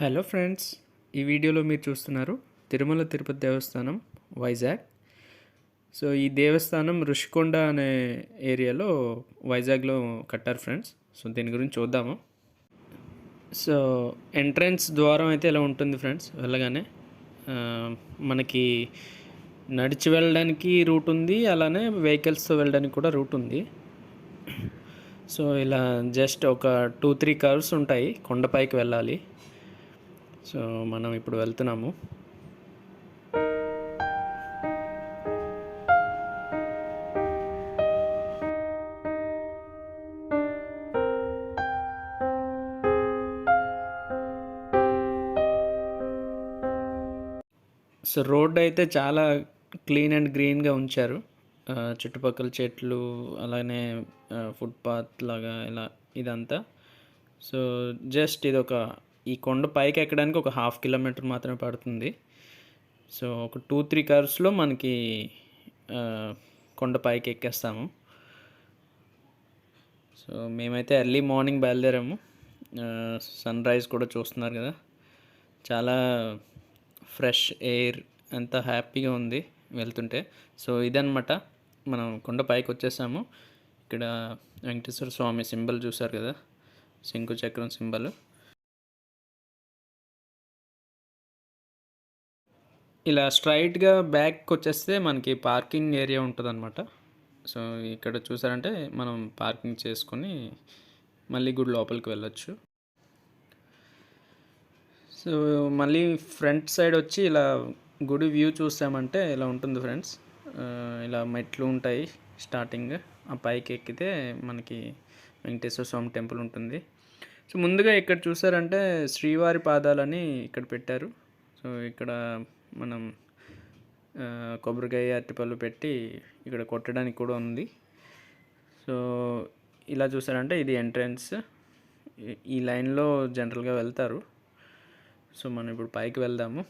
Hello friends ఈ వీడియోలో మీరు చూస్తున్నారు తిరుమల తిరుపతి దేవస్థానం వైజాగ్. సో ఈ దేవస్థానం ఋషికొండ అనే ఏరియాలో వైజాగ్లో కట్టారు ఫ్రెండ్స్. సో దీని గురించి చూద్దాము. సో ఎంట్రన్స్ ద్వారం అయితే ఇలా ఉంటుంది ఫ్రెండ్స్ వెళ్ళగానే. మనకి నడిచి వెళ్ళడానికి రూట్ ఉంది అలానే వెహికల్స్తో వెళ్ళడానికి కూడా రూట్ ఉంది. సో ఇలా జస్ట్ ఒక టూ త్రీ కర్వ్స్ ఉంటాయి కొండపైకి వెళ్ళాలి. సో మనం ఇప్పుడు వెళ్తున్నాము. సో రోడ్ అయితే చాలా క్లీన్ అండ్ గ్రీన్గా ఉంచారు. చుట్టుపక్కల చెట్లు అలానే ఫుట్పాత్ లాగా ఇలా ఇదంతా. సో జస్ట్ ఇది ఒక ఈ కొండ పైకి ఎక్కడానికి ఒక హాఫ్ కిలోమీటర్ మాత్రమే పడుతుంది. సో ఒక టూ త్రీ కార్స్లో మనకి కొండ పైకి ఎక్కేస్తాము. సో మేమైతే ఎర్లీ మార్నింగ్ బయలుదేరాము. సన్ రైజ్ కూడా చూస్తున్నారు కదా. చాలా ఫ్రెష్ ఎయిర్ ఎంత హ్యాపీగా ఉంది వెళ్తుంటే. సో ఇదన్నమాట మనం కొండ పైకి వచ్చేసాము. ఇక్కడ వెంకటేశ్వర స్వామి సింబల్ చూసారు కదా. శంకు చక్రం సింబల్. ఇలా స్ట్రైట్గా బ్యాక్ వచ్చేస్తే మనకి పార్కింగ్ ఏరియా ఉంటుందన్నమాట. సో ఇక్కడ చూసారంటే మనం పార్కింగ్ చేసుకొని మళ్ళీ గుడి లోపలికి వెళ్ళొచ్చు. సో మళ్ళీ ఫ్రంట్ సైడ్ వచ్చి ఇలా గుడి వ్యూ చూసామంటే ఇలా ఉంటుంది ఫ్రెండ్స్. ఇలా మెట్లు ఉంటాయి స్టార్టింగ్. ఆ పైకి ఎక్కితే మనకి వెంకటేశ్వర స్వామి టెంపుల్ ఉంటుంది. సో ముందుగా ఇక్కడ చూసారంటే శ్రీవారి పాదాలని ఇక్కడ పెట్టారు. సో ఇక్కడ మనం కొబ్బరికాయ అరటిపళ్ళు పెట్టి ఇక్కడ కొట్టడానికి కూడా ఉంది. సో ఇలా చూసారంటే ఇది ఎంట్రన్స్. ఈ లైన్లో జనరల్గా వెళ్తారు. సో మనం ఇప్పుడు పైకి వెళ్దాము.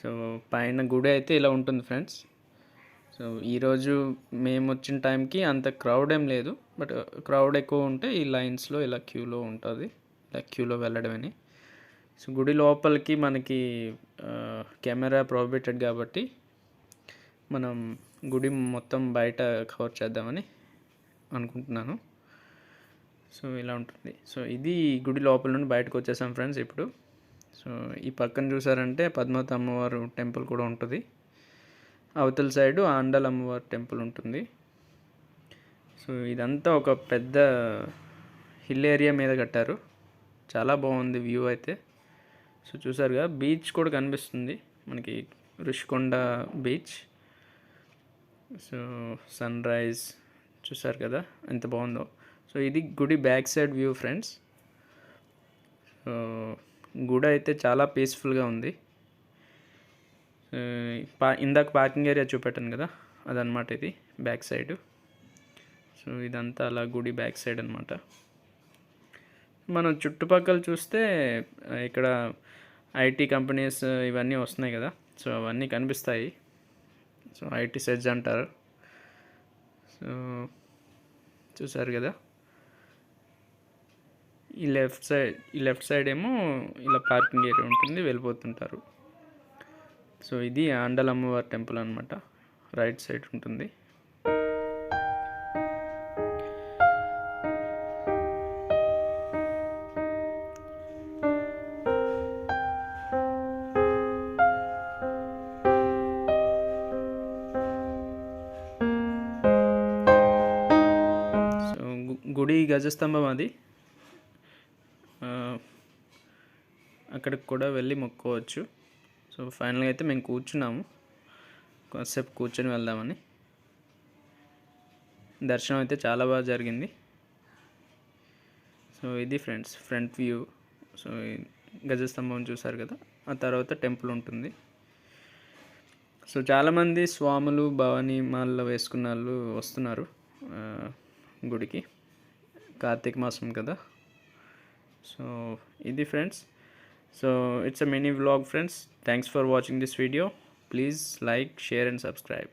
సో పైన గుడి అయితే ఇలా ఉంటుంది ఫ్రెండ్స్. సో ఈరోజు మేము వచ్చిన టైంకి అంత క్రౌడ్ ఏం లేదు. బట్ క్రౌడ్ ఎక్కువ ఉంటే ఈ లైన్స్లో ఇలా క్యూలో ఉంటుంది. క్యూలో వెళ్ళడమని సో గుడి లోపలికి మనకి కెమెరా ప్రోబిటెడ్ కాబట్టి మనం గుడి మొత్తం బయట కవర్ చేద్దామని అనుకుంటున్నాను. సో ఇలా ఉంటుంది. సో ఇది గుడి లోపల నుండి బయటకు వచ్చేసాం ఫ్రెండ్స్ ఇప్పుడు. సో ఈ పక్కన చూసారంటే పద్మావతి అమ్మవారు టెంపుల్ కూడా ఉంటుంది. అవతల సైడు ఆండల్ అమ్మవారి టెంపుల్ ఉంటుంది. సో ఇదంతా ఒక పెద్ద హిల్ ఏరియా మీద కట్టారు. చాలా బాగుంది వ్యూ అయితే. సో చూసారుగా బీచ్ కూడా కనిపిస్తుంది మనకి Rushikonda beach. So sunrise చూసారు కదా ఎంత బాగుందో. సో ఇది గుడి back side view friends. So గుడి అయితే చాలా పీస్ఫుల్గా ఉంది. పా ఇందాక పార్కింగ్ ఏరియా చూపెట్టాను కదా అదనమాట ఇది బ్యాక్ సైడ్. సో ఇదంతా అలా గుడి బ్యాక్ సైడ్ అనమాట మనం చుట్టుపక్కల చూస్తే ఇక్కడ ఐటీ కంపెనీస్ ఇవన్నీ వస్తున్నాయి కదా. సో అవన్నీ కనిపిస్తాయి. సో ఐటీ సెజ్ అంటారు. సో చూసారు కదా. ఈ లెఫ్ట్ సైడ్ ఈ లెఫ్ట్ సైడ్ ఏమో ఇలా పార్కింగ్ ఏరియా ఉంటుంది వెళ్ళిపోతుంటారు. సో ఇది ఆండల్ అమ్మవారి టెంపుల్ అనమాట రైట్ సైడ్ ఉంటుంది. గుడి గజస్తంభం అది. అక్కడికి కూడా వెళ్ళి మొక్కోవచ్చు. సో ఫైనల్గా అయితే మేము కూర్చున్నాము. కొంతసేపు కూర్చొని వెళ్దామని. దర్శనం అయితే చాలా బాగా జరిగింది. సో ఇది ఫ్రెండ్స్ ఫ్రంట్ వ్యూ. సో గజస్తంభం చూసారు కదా? ఆ తర్వాత టెంపుల్ ఉంటుంది. సో చాలామంది స్వాములు భవానీ మాల్లో వేసుకున్న వాళ్ళు వస్తున్నారు గుడికి. కార్తీక మాసం కదా. సో ఇది friends. So it's a mini vlog friends. Thanks for watching this video. Please like share and subscribe.